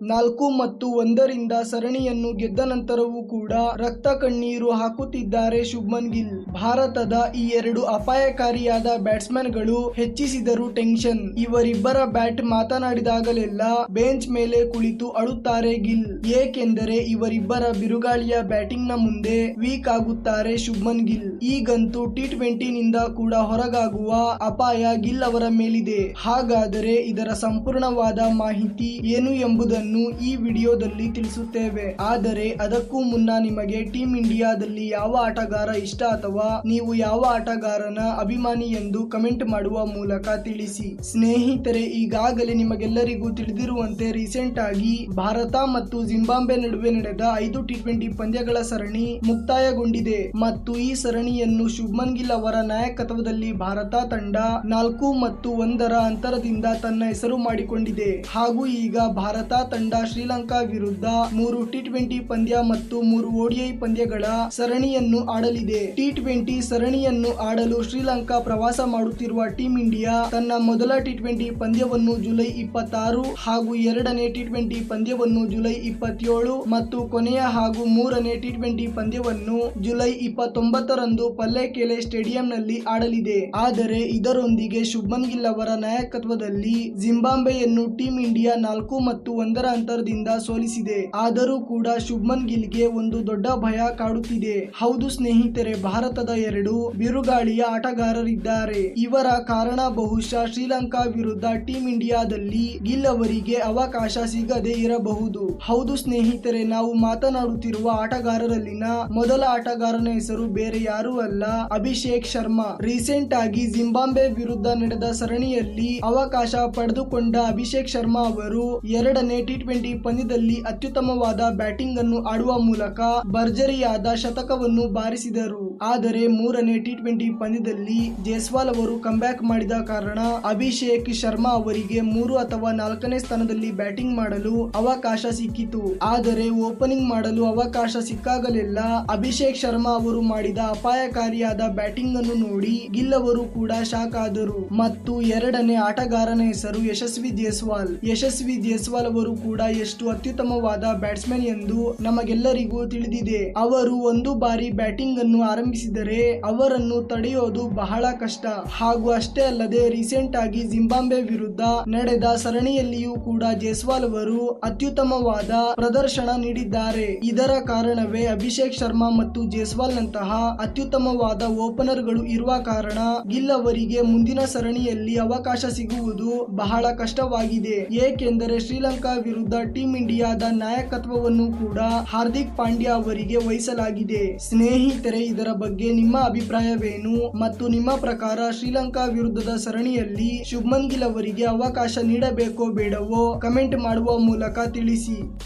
ನಾಲ್ಕು ಮತ್ತು ಒಂದರಿಂದ ಸರಣಿಯನ್ನು ಗೆದ್ದ ನಂತರವೂ ಕೂಡ ರಕ್ತ ಕಣ್ಣೀರು ಹಾಕುತ್ತಿದ್ದಾರೆ ಶುಭ್ಮನ್ ಗಿಲ್. ಭಾರತದ ಈ ಎರಡು ಅಪಾಯಕಾರಿಯಾದ ಬ್ಯಾಟ್ಸ್ಮನ್ಗಳು ಹೆಚ್ಚಿಸಿದರು ಟೆನ್ಷನ್. ಇವರಿಬ್ಬರ ಬ್ಯಾಟ್ ಮಾತನಾಡಿದಾಗಲೆಲ್ಲ ಬೆಂಚ್ ಮೇಲೆ ಕುಳಿತು ಅಳುತ್ತಾರೆ ಗಿಲ್. ಏಕೆಂದರೆ ಇವರಿಬ್ಬರ ಬಿರುಗಾಳಿಯ ಬ್ಯಾಟಿಂಗ್ನ ಮುಂದೆ ವೀಕ್ ಆಗುತ್ತಾರೆ ಶುಭ್ಮನ್ ಗಿಲ್. ಈಗಂತೂ ಟಿ ಟ್ವೆಂಟಿನಿಂದ ಕೂಡ ಹೊರಗಾಗುವ ಅಪಾಯ ಗಿಲ್ ಅವರ ಮೇಲಿದೆ. ಹಾಗಾದರೆ ಇದರ ಸಂಪೂರ್ಣವಾದ ಮಾಹಿತಿ ಏನು ಎಂಬುದನ್ನು ಈ ವಿಡಿಯೋದಲ್ಲಿ ತಿಳಿಸುತ್ತೇವೆ. ಆದರೆ ಅದಕ್ಕೂ ಮುನ್ನ ನಿಮಗೆ ಟೀಮ್ ಇಂಡಿಯಾದಲ್ಲಿ ಯಾವ ಆಟಗಾರ ಇಷ್ಟ ಅಥವಾ ನೀವು ಯಾವ ಆಟಗಾರನ ಅಭಿಮಾನಿ ಎಂದು ಕಮೆಂಟ್ ಮಾಡುವ ಮೂಲಕ ತಿಳಿಸಿ. ಸ್ನೇಹಿತರೆ, ಈಗಾಗಲೇ ನಿಮಗೆಲ್ಲರಿಗೂ ತಿಳಿದಿರುವಂತೆ ರೀಸೆಂಟ್ ಆಗಿ ಭಾರತ ಮತ್ತು ಜಿಂಬಾಬ್ವೆ ನಡುವೆ ನಡೆದ ಐದು ಟಿ ಟ್ವೆಂಟಿ ಪಂದ್ಯಗಳ ಸರಣಿ ಮುಕ್ತಾಯಗೊಂಡಿದೆ. ಮತ್ತು ಈ ಸರಣಿಯನ್ನು ಶುಭ್ಮನ್ ಗಿಲ್ ಅವರ ನಾಯಕತ್ವದಲ್ಲಿ ಭಾರತ ತಂಡ ನಾಲ್ಕು ಮತ್ತು ಒಂದರ ಅಂತರದಿಂದ ತನ್ನ ಹೆಸರು ಮಾಡಿಕೊಂಡಿದೆ. ಹಾಗೂ ಈಗ ಭಾರತ ತಂಡ ಶ್ರೀಲಂಕಾ ವಿರುದ್ಧ ಮೂರು ಟಿ ಟ್ವೆಂಟಿ ಪಂದ್ಯ ಮತ್ತು ಮೂರು ಓಡಿಐ ಪಂದ್ಯಗಳ ಸರಣಿಯನ್ನು ಆಡಲಿದೆ. ಟಿ ಟ್ವೆಂಟಿ ಸರಣಿಯನ್ನು ಆಡಲು ಶ್ರೀಲಂಕಾ ಪ್ರವಾಸ ಮಾಡುತ್ತಿರುವ ಟೀಂ ಇಂಡಿಯಾ ತನ್ನ ಮೊದಲ ಟಿ ಟ್ವೆಂಟಿ ಪಂದ್ಯವನ್ನು ಜುಲೈ ಇಪ್ಪತ್ತಾರು ಹಾಗೂ ಎರಡನೇ ಟಿ ಟ್ವೆಂಟಿ ಪಂದ್ಯವನ್ನು ಜುಲೈ ಇಪ್ಪತ್ತೇಳು ಮತ್ತು ಕೊನೆಯ ಹಾಗೂ ಮೂರನೇ ಟಿ ಟ್ವೆಂಟಿ ಪಂದ್ಯವನ್ನು ಜುಲೈ ಇಪ್ಪತ್ತೊಂಬತ್ತರಂದು ಪಲ್ಲೆಕೆಲೆ ಸ್ಟೇಡಿಯಂನಲ್ಲಿ ಆಡಲಿದೆ. ಆದರೆ ಇದರೊಂದಿಗೆ ಶುಭ್ಮನ್ ಗಿಲ್ ಅವರ ನಾಯಕತ್ವದಲ್ಲಿ ಜಿಂಬಾಬ್ವೆಯನ್ನು ಟೀಂ ಇಂಡಿಯಾ ನಾಲ್ಕು ಮತ್ತು ಒಂದರ ಅಂತರದಿಂದ ಸೋಲಿಸಿದೆ. ಆದರೂ ಕೂಡ ಶುಭ್ಮನ್ ಗಿಲ್ಗೆ ಒಂದು ದೊಡ್ಡ ಭಯ ಕಾಡುತ್ತಿದೆ. ಹೌದು ಸ್ನೇಹಿತರೆ, ಭಾರತದ ಎರಡು ಬಿರುಗಾಳಿಯ ಆಟಗಾರರಿದ್ದಾರೆ. ಇವರ ಕಾರಣ ಬಹುಶಃ ಶ್ರೀಲಂಕಾ ವಿರುದ್ಧ ಟೀಂ ಇಂಡಿಯಾದಲ್ಲಿ ಗಿಲ್ ಅವರಿಗೆ ಅವಕಾಶ ಸಿಗದೆ ಇರಬಹುದು. ಹೌದು ಸ್ನೇಹಿತರೆ, ನಾವು ಮಾತನಾಡುತ್ತಿರುವ ಆಟಗಾರರಲ್ಲಿನ ಮೊದಲ ಆಟಗಾರನ ಹೆಸರು ಬೇರೆ ಯಾರೂ ಅಲ್ಲ, ಅಭಿಷೇಕ್ ಶರ್ಮಾ. ರೀಸೆಂಟ್ ಆಗಿ ಜಿಂಬಾಬ್ವೆ ವಿರುದ್ಧ ನಡೆದ ಸರಣಿಯಲ್ಲಿ ಅವಕಾಶ ಪಡೆದುಕೊಂಡ ಅಭಿಷೇಕ್ ಶರ್ಮಾ ಅವರು ಎರಡನೇ ಟಿ ಟ್ವೆಂಟಿ ಪಂದ್ಯದಲ್ಲಿ ಅತ್ಯುತ್ತಮವಾದ ಬ್ಯಾಟಿಂಗ್ ಅನ್ನು ಆಡುವ ಮೂಲಕ ಭರ್ಜರಿಯಾದ ಶತಕವನ್ನು ಬಾರಿಸಿದರು. ಆದರೆ ಮೂರನೇ ಟಿ ಟ್ವೆಂಟಿ ಪಂದ್ಯದಲ್ಲಿ ಜೈಸ್ವಾಲ್ ಅವರು ಕಂಬ್ಯಾಕ್ ಮಾಡಿದ ಕಾರಣ ಅಭಿಷೇಕ್ ಶರ್ಮಾ ಅವರಿಗೆ ಮೂರು ಅಥವಾ ನಾಲ್ಕನೇ ಸ್ಥಾನದಲ್ಲಿ ಬ್ಯಾಟಿಂಗ್ ಮಾಡಲು ಅವಕಾಶ ಸಿಕ್ಕಿತು. ಆದರೆ ಓಪನಿಂಗ್ ಮಾಡಲು ಅವಕಾಶ ಸಿಕ್ಕಾಗಲೆಲ್ಲ ಅಭಿಷೇಕ್ ಶರ್ಮಾ ಅವರು ಮಾಡಿದ ಅಪಾಯಕಾರಿಯಾದ ಬ್ಯಾಟಿಂಗ್ ಅನ್ನು ನೋಡಿ ಗಿಲ್ ಅವರು ಕೂಡ ಶಾಕ್ ಆದರು. ಮತ್ತು ಎರಡನೇ ಆಟಗಾರನ ಹೆಸರು ಯಶಸ್ವಿ ಜೈಸ್ವಾಲ್. ಯಶಸ್ವಿ ಜೈಸ್ವಾಲ್ ಅವರು ಕೂಡ ಎಷ್ಟು ಅತ್ಯುತ್ತಮವಾದ ಬ್ಯಾಟ್ಸ್ಮನ್ ಎಂದು ನಮಗೆಲ್ಲರಿಗೂ ತಿಳಿದಿದೆ. ಅವರು ಒಂದು ಬಾರಿ ಬ್ಯಾಟಿಂಗ್ ಅನ್ನು ಆರಂಭಿಸಿದರೆ ಅವರನ್ನು ತಡೆಯೋದು ಬಹಳ ಕಷ್ಟ. ಹಾಗೂ ಅಷ್ಟೇ ಅಲ್ಲದೆ ರೀಸೆಂಟ್ ಆಗಿ ಜಿಂಬಾಬ್ವೆ ವಿರುದ್ಧ ನಡೆದ ಸರಣಿಯಲ್ಲಿಯೂ ಕೂಡ ಜೈಸ್ವಾಲ್ ಅವರು ಅತ್ಯುತ್ತಮವಾದ ಪ್ರದರ್ಶನ ನೀಡಿದ್ದಾರೆ. ಇದರ ಕಾರಣವೇ ಅಭಿಷೇಕ್ ಶರ್ಮಾ ಮತ್ತು ಜೈಸ್ವಾಲ್ ನಂತಹ ಅತ್ಯುತ್ತಮವಾದ ಓಪನರ್ಗಳು ಇರುವ ಕಾರಣ ಗಿಲ್ ಅವರಿಗೆ ಮುಂದಿನ ಸರಣಿಯಲ್ಲಿ ಅವಕಾಶ ಸಿಗುವುದು ಬಹಳ ಕಷ್ಟವಾಗಿದೆ. ಏಕೆಂದರೆ ಶ್ರೀಲಂಕಾ ವಿರುದ್ಧ ಟೀಂ ಇಂಡಿಯಾದ ನಾಯಕತ್ವವನ್ನು ಕೂಡ ಹಾರ್ದಿಕ್ ಪಾಂಡ್ಯ ಅವರಿಗೆ ವಹಿಸಲಾಗಿದೆ. ಸ್ನೇಹಿತರೆ, ಇದರ ಬಗ್ಗೆ ನಿಮ್ಮ ಅಭಿಪ್ರಾಯವೇನು ಮತ್ತು ನಿಮ್ಮ ಪ್ರಕಾರ ಶ್ರೀಲಂಕಾ ವಿರುದ್ಧದ ಸರಣಿಯಲ್ಲಿ ಶುಭ್ಮನ್ ಗಿಲ್ ಅವರಿಗೆ ಅವಕಾಶ ನೀಡಬೇಕೋ ಬೇಡವೋ? ಕಮೆಂಟ್ ಮಾಡುವ ಮೂಲಕ ತಿಳಿಸಿ.